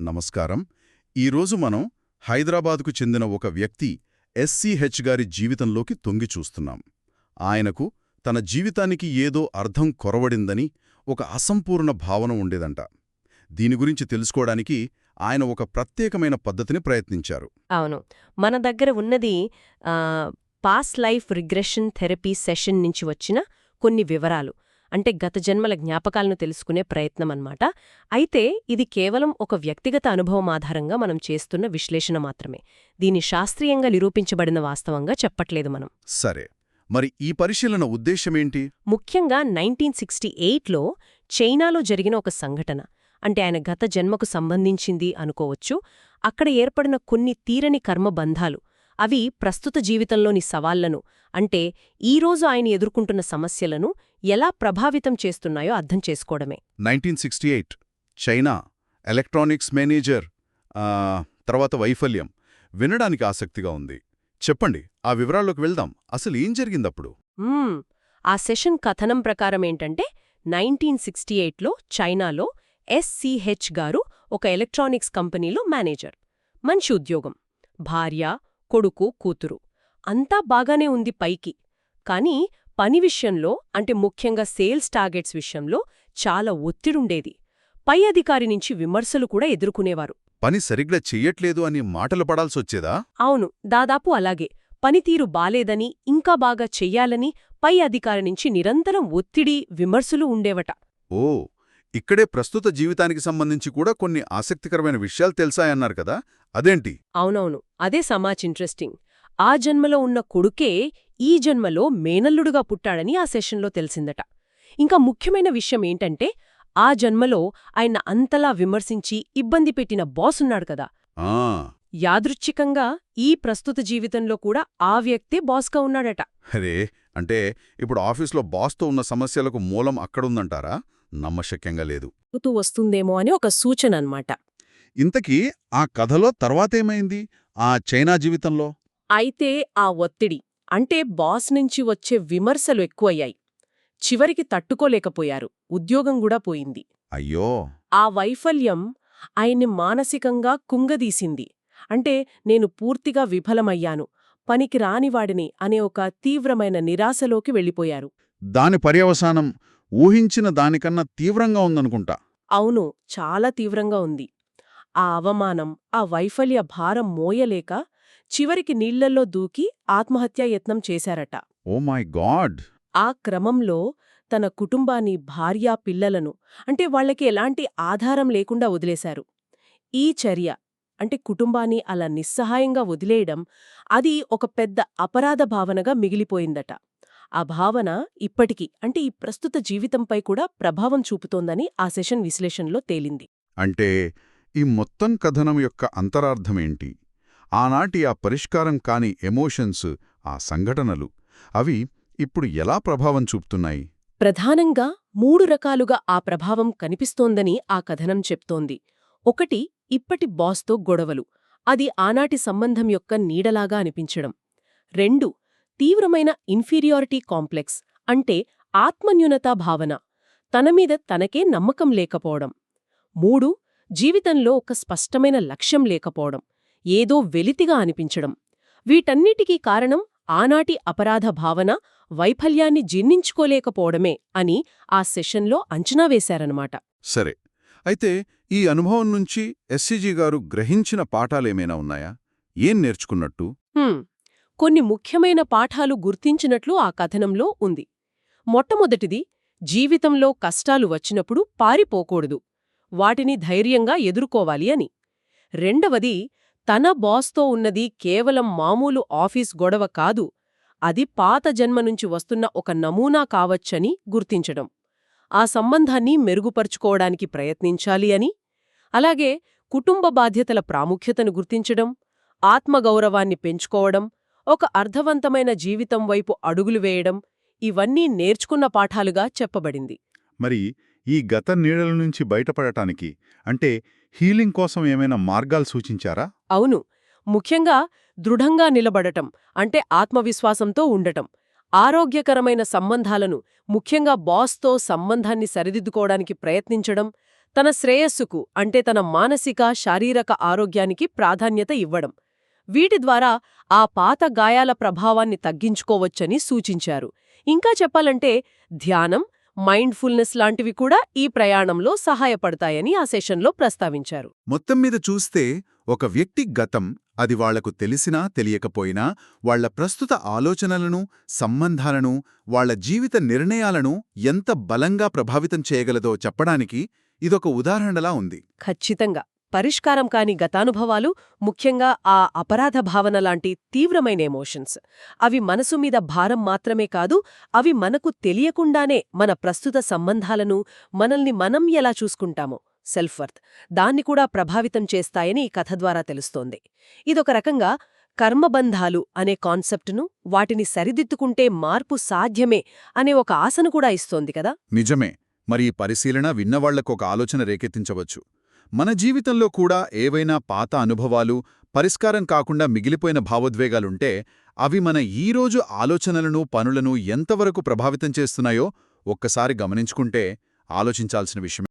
నమస్కారం. ఈరోజు మనం హైదరాబాదుకు చెందిన ఒక వ్యక్తి ఎస్సీహెచ్ గారి జీవితంలోకి తొంగి చూస్తున్నాం. ఆయనకు తన జీవితానికి ఏదో అర్థం కొరవడిందని ఒక అసంపూర్ణ భావన ఉండేదంట. దీని గురించి తెలుసుకోవడానికి ఆయన ఒక ప్రత్యేకమైన పద్ధతిని ప్రయత్నించారు. అవును. మన దగ్గర ఉన్నది past life regression therapy session నుంచి వచ్చిన కొన్ని వివరాలు. అంటే గత జన్మల జ్ఞాపకాలను తెలుసుకునే ప్రయత్నం అన్నమాట అయితే ఇది కేవలం ఒక వ్యక్తిగత అనుభవం ఆధారంగా మనం చేస్తున్న విశ్లేషణ మాత్రమే. దీని శాస్త్రీయంగా నిరూపించబడిన వాస్తవంగా చెప్పట్లేదు మనం. సరే. మరి ఈ పరిశీలన ఉద్దేశమేంటి? ముఖ్యంగా నైన్టీన్ సిక్స్టీ ఎయిట్లో చైనాలో జరిగిన ఒక సంఘటన. అంటే ఆయన గత జన్మకు సంబంధించింది అనుకోవచ్చు. అక్కడ ఏర్పడిన కొన్ని తీరని కర్మబంధాలు అవి ప్రస్తుత జీవితంలోని సవాళ్ళను అంటే ఈరోజు ఆయన ఎదుర్కొంటున్న సమస్యలను ఎలా ప్రభావితం చేస్తున్నాయో అర్థం చేసుకోవడమే. Nineteen sixty eight China electronics manager తర్వాత వైఫల్యం వినడానికి ఆసక్తిగా ఉంది. చెప్పండి ఆ వివరాల్లోకి వెళ్దాం. అసలు ఏం జరిగిందప్పుడు. ఆ సెషన్ కథనం ప్రకారం ఏంటంటే నైన్టీన్ సిక్స్టీ ఎయిట్లో చైనాలో ఎస్సీహెచ్ గారు ఒక ఎలక్ట్రానిక్స్ కంపెనీలో మేనేజర్ మంచి ఉద్యోగం భార్య కొడుకు కూతురు. అంతా బాగానే ఉంది పైకి. కానీ పని విషయంలో అంటే ముఖ్యంగా సేల్స్ టార్గెట్స్ విషయంలో చాలా ఒత్తిడుండేది. పై అధికారి నుంచి విమర్శలు కూడా ఎదుర్కొనేవారు. పని సరిగ్గా చెయ్యట్లేదు అని మాటలు పడాల్సొచ్చేదా? అవును దాదాపు అలాగే. పనితీరు బాలేదని ఇంకా బాగా చెయ్యాలని పై అధికారి నుంచి నిరంతరం ఒత్తిడి విమర్శలు ఉండేవట. ఓ ఇక్కడే ప్రస్తుత జీవితానికి సంబంధించి కూడా కొన్ని ఆసక్తికరమైన విషయాలు తెలుసాయన్నారు కదా? అదేంటి? అవునవును అదే సమాచ్ ఇంట్రెస్టింగ్. ఆ జన్మలో ఉన్న కొడుకే ఈ జన్మలో మేనల్లుడుగా పుట్టాడని ఆ సెషన్లో తెలిసిందట. ఇంకా ముఖ్యమైన విషయం ఏంటంటే ఆ జన్మలో ఆయన అంతలా విమర్శించి ఇబ్బంది పెట్టిన బాస్ ఉన్నాడు కదా. ఆ. యాదృచ్ఛికంగా ఈ ప్రస్తుత జీవితంలో కూడా ఆ వ్యక్తే బాస్గా ఉన్నాడట. అరే అంటే ఇప్పుడు ఆఫీస్లో బాస్తో ఉన్న సమస్యలకు మూలం అక్కడుందంటారా? నమ్మశక్యంగా లేదు. వస్తుందేమో అని ఒక సూచన అన్నమాట. ఇంతకీ ఆ కథలో తర్వాతేమైంది? ఆ చైనా జీవితంలో? అయితే ఆ ఒత్తిడి అంటే బాస్ నుంచి వచ్చే విమర్శలు ఎక్కువయ్యాయి. చివరికి తట్టుకోలేకపోయారు. ఉద్యోగం కూడా పోయింది. అయ్యో! ఆ వైఫల్యం ఆయన్ని మానసికంగా కుంగదీసింది. అంటే నేను పూర్తిగా విఫలమయ్యాను. పనికి రానివాడిని అనే ఒక తీవ్రమైన నిరాశలోకి వెళ్ళిపోయారు. దాని పర్యవసానం ఊహించిన దానికన్నా తీవ్రంగా ఉందనుకుంటా. అవును చాలా తీవ్రంగా ఉంది. ఆ అవమానం ఆ వైఫల్య భారం మోయలేక చివరికి నీళ్ళల్లో దూకి ఆత్మహత్యా యత్నం చేశారట. Oh my god! ఆ క్రమంలో తన కుటుంబాన్ని భార్యా పిల్లలను అంటే వాళ్ళకి ఎలాంటి ఆధారం లేకుండా వదిలేశారు. ఈ చర్య అంటే కుటుంబాన్ని అలా నిస్సహాయంగా వదిలేయడం అది ఒక పెద్ద అపరాధ భావనగా మిగిలిపోయిందట. ఆ భావన ఇప్పటికీ అంటే ఈ ప్రస్తుత జీవితంపై కూడా ప్రభావం చూపుతోందని ఆ సెషన్ విశ్లేషణలో తేలింది. అంటే ఈ మొత్తం కథనం యొక్క అంతరార్థమేంటి ఆనాటి ఆ పరిష్కారం కాని ఎమోషన్స్ ఆ సంఘటనలు అవి ఇప్పుడు ఎలా ప్రభావం చూపుతున్నాయి? ప్రధానంగా మూడు రకాలుగా ఆ ప్రభావం కనిపిస్తోందని ఆ కథనం చెప్తోంది. ఒకటి ఇప్పటి బాస్తో గొడవలు. అది ఆనాటి సంబంధం యొక్క నీడలాగా అనిపించడం. రెండు తీవ్రమైన ఇన్ఫీరియారిటీ కాంప్లెక్స్ అంటే ఆత్మన్యూనతా భావన. తనమీద తనకే నమ్మకం లేకపోవడం. మూడు జీవితంలో ఒక స్పష్టమైన లక్ష్యం లేకపోవడం. ఏదో వెలితిగా అనిపించడం. వీటన్నిటికీ కారణం ఆనాటి అపరాధ భావన వైఫల్యాన్ని జీర్ణించుకోలేకపోవడమే అని ఆ సెషన్లో అంచనా వేశారన్నమాట. సరే అయితే ఈ అనుభవం నుంచి ఎస్సీజీ గారు గ్రహించిన పాఠాలేమైనా ఉన్నాయా? ఏం నేర్చుకున్నట్టు? హ్మ్. కొన్ని ముఖ్యమైన పాఠాలు గుర్తించినట్లు ఆ కథనంలో ఉంది. మొట్టమొదటిది జీవితంలో కష్టాలు వచ్చినప్పుడు పారిపోకూడదు. వాటిని ధైర్యంగా ఎదుర్కోవాలి అని. రెండవది తన బాస్తో ఉన్నది కేవలం మామూలు ఆఫీస్ గొడవ కాదు అది పాత జన్మ నుంచి వస్తున్న ఒక నమూనా కావచ్చని గుర్తించడం. ఆ సంబంధాన్ని మెరుగుపరుచుకోవడానికి ప్రయత్నించాలి అని అలాగే కుటుంబ బాధ్యతల ప్రాముఖ్యతను గుర్తించడం ఆత్మగౌరవాన్ని పెంచుకోవడం ఒక అర్థవంతమైన జీవితం వైపు అడుగులు వేయడం ఇవన్నీ నేర్చుకున్న పాఠాలుగా చెప్పబడింది. మరి ఈ గత నీడల నుంచి బయటపడటానికి అంటే హీలింగ్ కోసం ఏమైనా మార్గాలు సూచించారా? అవును. ముఖ్యంగా దృఢంగా నిలబడటం అంటే ఆత్మవిశ్వాసంతో ఉండటం. ఆరోగ్యకరమైన సంబంధాలను ముఖ్యంగా బాస్తో సంబంధాన్ని సరిదిద్దుకోవడానికి ప్రయత్నించడం తన శ్రేయస్సుకు అంటే తన మానసిక శారీరక ఆరోగ్యానికి ప్రాధాన్యత ఇవ్వడం. వీటి ద్వారా ఆ పాత గాయాల ప్రభావాన్ని తగ్గించుకోవచ్చని సూచించారు. ఇంకా చెప్పాలంటే ధ్యానం మైండ్ఫుల్నెస్ లాంటివి కూడా ఈ ప్రయాణంలో సహాయపడతాయని ఆ సెషన్లో ప్రస్తావించారు. మొత్తం మీద చూస్తే ఒక వ్యక్తి గతం అది వాళ్ళకు తెలిసినా తెలియకపోయినా వాళ్ళ ప్రస్తుత ఆలోచనలను సంబంధాలను వాళ్ళ జీవిత నిర్ణయాలను ఎంత బలంగా ప్రభావితం చేయగలదో చెప్పడానికి ఇదొక ఉదాహరణలా ఉంది. ఖచ్చితంగా. పరిష్కారం కాని గతానుభవాలు ముఖ్యంగా ఆ అపరాధ భావన లాంటి తీవ్రమైన ఎమోషన్స్. అవి మనసు మీద భారం మాత్రమే కాదు అవి మనకు తెలియకుండానే మన ప్రస్తుత సంబంధాలను మనల్ని మనం ఎలా చూసుకుంటామో సెల్ఫ్ వర్త్ దాన్ని కూడా ప్రభావితం చేస్తాయని ఈ కథ ద్వారా తెలుస్తోంది. ఇదొక రకంగా కర్మబంధాలు అనే కాన్సెప్టును వాటిని సరిదిద్దుకుంటే మార్పు సాధ్యమే అనే ఒక ఆశను కూడా ఇస్తోంది కదా? నిజమే. మరి ఈ పరిశీలన విన్నవాళ్ళకు ఒక ఆలోచన రేకెత్తించవచ్చు. మన జీవితంలో కూడా ఏవైనా పాత అనుభవాలు పరిష్కారం కాకుండా మిగిలిపోయిన భావోద్వేగాలుంటే అవి మన ఈరోజు ఆలోచనలను పనులను ఎంతవరకు ప్రభావితం చేస్తున్నాయో ఒక్కసారి గమనించుకుంటే ఆలోచించాల్సిన విషయం